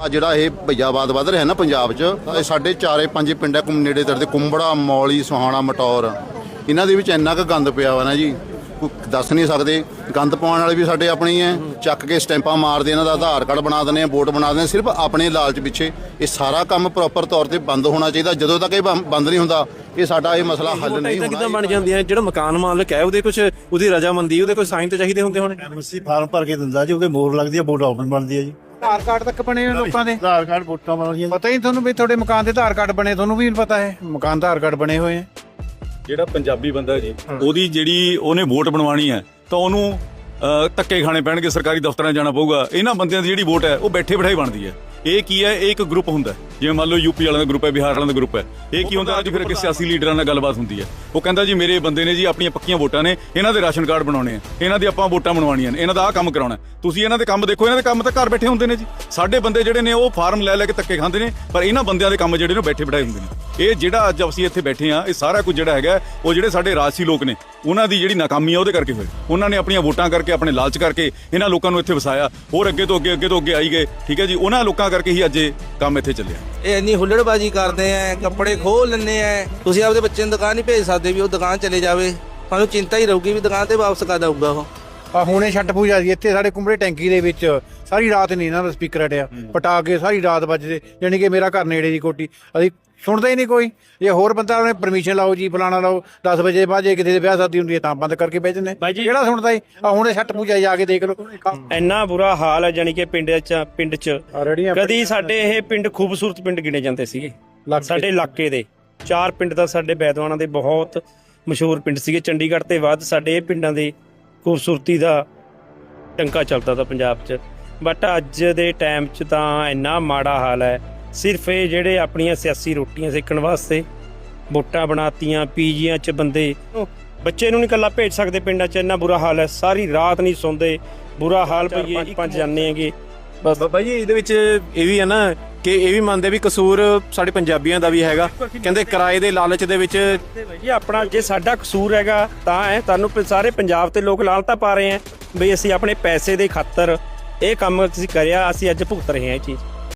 ਆ ਜਿਹੜਾ ਇਹ ਭਈਆਵਾਦ ਵੱਧ ਰਿਹਾ ਨਾ ਪੰਜਾਬ 'ਚ ਇਹ ਸਾਡੇ ਚਾਰੇ ਪੰਜ ਪਿੰਡਾਂ ਕੁਮ ਨੇੜੇ ਤੇੜੇ ਕੁੰਬੜਾ ਮੌਲੀ ਸੁਹਾਣਾ ਮਟੌਰ। ਇਹਨਾਂ ਦੇ ਵਿੱਚ ਇੰਨਾ ਕੁ ਗੰਦ ਪਿਆ ਵਾ ਨਾ ਜੀ ਕੋਈ ਦੱਸ ਨਹੀਂ ਸਕਦੇ। ਗੰਦ ਪਾਉਣ ਵਾਲੇ ਵੀ ਸਾਡੇ ਆਪਣੇ ਹੀ ਐ ਚੱਕ ਕੇ ਸਟੈਂਪਾਂ ਮਾਰਦੇ ਇਹਨਾਂ ਦਾ ਆਧਾਰ ਕਾਰਡ ਬਣਾ ਦਿੰਦੇ ਆ ਵੋਟ ਬਣਾ ਦਿੰਦੇ ਆ ਸਿਰਫ ਆਪਣੇ ਲਾਲਚ ਪਿੱਛੇ ਇਹ ਸਾਰਾ ਕੰਮ ਪ੍ਰੋਪਰ ਤੌਰ ਤੇ ਬੰਦ ਹੋਣਾ ਚਾਹੀਦਾ। ਜਦੋਂ ਤੱਕ ਇਹ ਬੰ- ਬੰਦ ਨਹੀਂ ਹੁੰਦਾ ਇਹ ਸਾਡਾ ਇਹ ਮਸਲਾ ਹੱਲ ਨਹੀਂ ਇਦਾਂ ਕਿਦਾਂ ਹੋਣਾ। ਬਣ ਜਾਂਦੀਆਂ ਜਿਹੜਾ ਮਕਾਨ ਮਾਲਕ ਹੈ ਉਹਦੇ ਕੁਝ ਉਹਦੀ ਰਜਾਮੰਦੀ ਉਹਦੇ ਕੋਈ ਸਾਈਨ ਤੇ ਚਾਹੀਦੇ ਹੁੰਦੇ ਹੋਣੇ? ਐਮਸੀ ਫਾਰਮ ਭਰ ਕੇ ਦਿੰਦਾ ਜੀ ਉਹਦੇ ਮੋਹਰ ਲੱਗਦੀ ਆ ਵੋਟ ਆਪਨ ਬਣਦੀ ਆ ਜੀ। ਆਧਾਰ ਕਾਰਡ ਤੱਕ ਬਣੇ ਹੋਏ ਲੋਕਾਂ ਦੇ? ਆਧਾਰ ਕਾਰਡ ਵੋਟਾਂ ਬਣਦੀਆਂ ਪਤਾ ਹੀ ਤੁਹਾਨੂੰ ਵੀ ਤੁਹਾਡੇ ਮਕਾਨ ਦੇ ਆਧਾਰ ਕਾਰਡ ਬਣੇ ਤੁਹਾਨੂੰ ਵੀ ਨਹੀਂ ਪਤਾ ਹੈ ਮਕਾਨ ਆਧਾਰ ਕਾਰਡ ਬਣੇ ਹੋਏ ਹੈ ਜਿਹੜਾ ਪੰਜਾਬੀ ਬੰਦਾ ਜੀ ਉਹਦੀ ਜਿਹੜੀ ਉਹਨੇ ਵੋਟ ਬਣਵਾਣੀ ਹੈ ਤਾਂ ਉਹਨੂੰ ਧੱਕੇ ਖਾਣੇ ਪੈਣਗੇ ਸਰਕਾਰੀ ਦਫ਼ਤਰਾਂ ਜਾਣਾ ਪਊਗਾ। ਇਹਨਾਂ ਬੰਦਿਆਂ ਦੀ ਜਿਹੜੀ ਵੋਟ ਹੈ ਉਹ ਬੈਠੇ ਬਿਠਾਈ ਬਣਦੀ ਹੈ। ਇਹ ਕੀ ਹੈ? ਇਹ ਇੱਕ ਗਰੁੱਪ ਹੁੰਦਾ। ਜਿਵੇਂ ਮੰਨ ਲਓ ਯੂਪੀ ਵਾਲਿਆਂ ਦਾ ਗਰੁੱਪ ਹੈ ਬਿਹਾਰ ਵਾਲਿਆਂ ਦਾ ਗਰੁੱਪ ਹੈ। ਇਹ ਕੀ ਹੁੰਦਾ? ਅੱਜ ਫਿਰ ਅੱਗੇ ਸਿਆਸੀ ਲੀਡਰਾਂ ਨਾਲ ਗੱਲਬਾਤ ਹੁੰਦੀ ਹੈ। ਉਹ ਕਹਿੰਦਾ ਜੀ ਮੇਰੇ ਬੰਦੇ ਨੇ ਜੀ ਆਪਣੀਆਂ ਪੱਕੀਆਂ ਵੋਟਾਂ ਨੇ ਇਹਨਾਂ ਦੇ ਰਾਸ਼ਨ ਕਾਰਡ ਬਣਾਉਣੇ ਆ। ਇਹਨਾਂ ਦੀ ਆਪਾਂ ਵੋਟਾਂ ਬਣਵਾਉਣੀਆਂ ਨੇ। ਇਹਨਾਂ ਦਾ ਆਹ ਕੰਮ ਕਰਾਉਣਾ। ਤੁਸੀਂ ਇਹਨਾਂ ਦੇ ਕੰਮ ਦੇਖੋ ਇਹਨਾਂ ਦੇ ਕੰਮ ਤਾਂ ਘਰ ਬੈਠੇ ਹੁੰਦੇ ਨੇ ਜੀ। ਸਾਡੇ ਬੰਦੇ ਜਿਹੜੇ ਨੇ ਉਹ ਫਾਰਮ ਲੈ ਲੈ ਕੇ ਧੱਕੇ ਖਾਂਦੇ ਨੇ ਪਰ ਇਹਨਾਂ ਬੰਦਿਆਂ ਦੇ ਕੰਮ ਜਿਹੜੇ ਨੇ ਉਹ ਬੈਠੇ ਬਿਠਾਏ ਹੁੰਦੇ ਨੇ। ਇਹ ਜਿਹੜਾ ਅੱਜ ਅਸੀਂ ਇੱਥੇ ਬੈਠੇ ਆ ਇਹ ਸਾਰਾ ਕੁਝ ਜਿਹੜਾ ਹੈਗਾ ਉਹ ਜਿਹੜੇ ਸਾਡੇ ਰਾਜਸੀ ਲੋਕ ਨੇ ਉਹਨਾਂ ਦੀ ਜਿਹੜੀ ਨਾਕਾਮੀ ਆ ਉਹਦੇ ਕਰਕੇ ਹੋਈ ਉਹਨਾਂ ਨੇ ਆਪਣੀਆਂ ਵੋਟਾਂ ਕਰਕੇ ਆਪਣੇ ਲਾਲਚ ਕਰਕੇ ਇਹਨਾਂ ਲੋਕਾਂ ਨੂੰ ਇੱਥੇ ਵਸਾਇਆ। ਹੋਰ ਅੱਗੇ ਤੋਂ ਅੱਗੇ ਅੱਗੇ ਤੋਂ ਅੱਗੇ ਆਈ ਗਏ। ਠੀਕ ਹੈ ਜੀ? ਉਹਨਾਂ ਲੋਕਾਂ ਕਰਕੇ ਹੀ ਅੱਜ ਇਹ ਕੰਮ ਇੱਥੇ ਚੱਲਿਆ। ਇਹ ਇੰਨੀ ਹੁੱਲੜਬਾਜੀ ਕਰਦੇ ਆ, ਕੱਪੜੇ ਖੋਹ ਲੈਂਦੇ ਆ। ਤੁਸੀਂ ਆਪਦੇ ਬੱਚੇ ਨੂੰ ਦੁਕਾਨ ਨਹੀਂ ਭੇਜ ਸਕਦੇ ਵੀ ਉਹ ਦੁਕਾਨ ਚਲੇ ਜਾਵੇ। ਤੁਹਾਨੂੰ ਚਿੰਤਾ ਹੀ ਰਹੂਗੀ ਵੀ ਦੁਕਾਨ ਤੇ ਵਾਪਸ ਕਦ ਆਊਗਾ ਉਹ। ਆ ਹੁਣੇ ਛੱਟ ਪੂਜਾ ਦੀ ਇੱਥੇ ਸਾਡੇ ਕੁੰਬੜੇ ਟੈਂਕੀ ਦੇ ਵਿੱਚ ਸਾਰੀ ਰਾਤ ਨਹੀਂ ਇਹਨਾਂ ਦਾ ਸਪੀਕਰ ਹਟਿਆ ਪਟਾ ਕੇ ਸਾਰੀ ਰਾਤ ਵੱਜਦੇ ਯਾਨੀ ਕਿ ਮੇਰਾ ਘਰ ਨੇੜੇ ਦੀ ਕੋਟੀ ਅਸੀਂ ਸੁਣਦਾ ਹੀ ਨਹੀਂ ਕੋਈ। ਜੇ ਹੋਰ ਬੰਦਾ ਉਹਨੇ ਪਰਮਿਸ਼ਨ ਲਾਓ ਜੀ ਫਲਾਣਾ ਲਾਓ 10 ਵਜੇ ਬਾਅਦ ਜੇ ਕਿਤੇ ਦੇ ਵਿਆਹ ਸ਼ਾਦੀ ਹੁੰਦੀ ਹੈ ਤਾਂ ਬੰਦ ਕਰਕੇ ਬਹਿ ਜਾਂਦੇ। ਕਿਹੜਾ ਸੁਣਦਾ ਹੀ ਆ ਹੁਣੇ ਛੱਟ ਪੂਜਾ ਜਾ ਕੇ ਦੇਖ ਲਓ। ਇੰਨਾ ਬੁਰਾ ਹਾਲ ਹੈ ਜਾਨੀ ਕਿ ਪਿੰਡ ਚ ਪਿੰਡ ਚ। ਕਦੀ ਸਾਡੇ ਇਹ ਪਿੰਡ ਖੂਬਸੂਰਤ ਪਿੰਡ ਗਿਣੇ ਜਾਂਦੇ ਸੀਗੇ। ਸਾਡੇ ਇਲਾਕੇ ਦੇ। ਚਾਰ ਪਿੰਡ ਤਾਂ ਸਾਡੇ ਬੈਦਵਾਨਾਂ ਦੇ ਬਹੁਤ ਮਸ਼ਹੂਰ ਪਿੰਡ ਸੀਗੇ। ਚੰਡੀਗੜ੍ਹ ਤੇ ਬਾਅਦ ਸਾਡੇ ਇਹ ਪਿੰਡਾਂ ਦੀ ਖੂਬਸੂਰਤੀ ਦਾ ਟੰਕਾ ਚੱਲਦਾ ਤਾਂ ਪੰਜਾਬ 'ਚ। ਬਟ ਅੱਜ ਦੇ ਟਾਈਮ 'ਚ ਤਾਂ ਇੰਨਾ ਮਾੜਾ ਹਾਲ ਹੈ। ਸਿਰਫ ਇਹ ਜਿਹੜੇ ਆਪਣੀਆਂ ਸਿਆਸੀ ਰੋਟੀਆਂ ਸੇਕਣ ਵਾਸਤੇ ਵੋਟਾਂ ਬਣਾਤੀਆਂ ਪੀਜੀਆਂ 'ਚ ਬੰਦੇ ਬੱਚੇ ਨੂੰ ਨਹੀਂ ਕੱਲਾ ਭੇਜ ਸਕਦੇ ਪਿੰਡਾਂ 'ਚ ਇੰਨਾ ਬੁਰਾ ਹਾਲ ਹੈ। ਸਾਰੀ ਰਾਤ ਨਹੀਂ ਸੌਂਦੇ। ਬੁਰਾ ਹਾਲ ਪਈ ਪੰਜ ਪੰਜ ਜਾਂਦੇ ਹੈਗੇ। ਬਸ। ਬਾਬਾ ਜੀ ਇਹਦੇ ਵਿੱਚ ਇਹ ਵੀ ਹੈ ਨਾ ਕਿ ਇਹ ਵੀ ਮੰਨਦੇ ਵੀ ਕਸੂਰ ਸਾਡੇ ਪੰਜਾਬੀਆਂ ਦਾ ਵੀ ਹੈਗਾ। ਕਹਿੰਦੇ ਕਿਰਾਏ ਦੇ ਲਾਲਚ ਦੇ ਵਿੱਚ ਇਹ ਆਪਣਾ ਜੇ ਸਾਡਾ ਕਸੂਰ ਹੈਗਾ ਤਾਂ ਹੈ ਤੁਹਾਨੂੰ ਸਾਰੇ ਪੰਜਾਬ ਤੇ ਲੋਕ ਲਾਲਤਾ ਪਾ ਰਹੇ ਹੈ ਬਈ ਅਸੀਂ ਆਪਣੇ ਪੈਸੇ ਦੇ ਖਾਤਰ ਇਹ ਕੰਮ ਅਸੀਂ ਕਰਿਆ ਅਸੀਂ ਅੱਜ ਭੁਗਤ ਰਹੇ ਹਾਂ ਇਹ ਚੀਜ਼।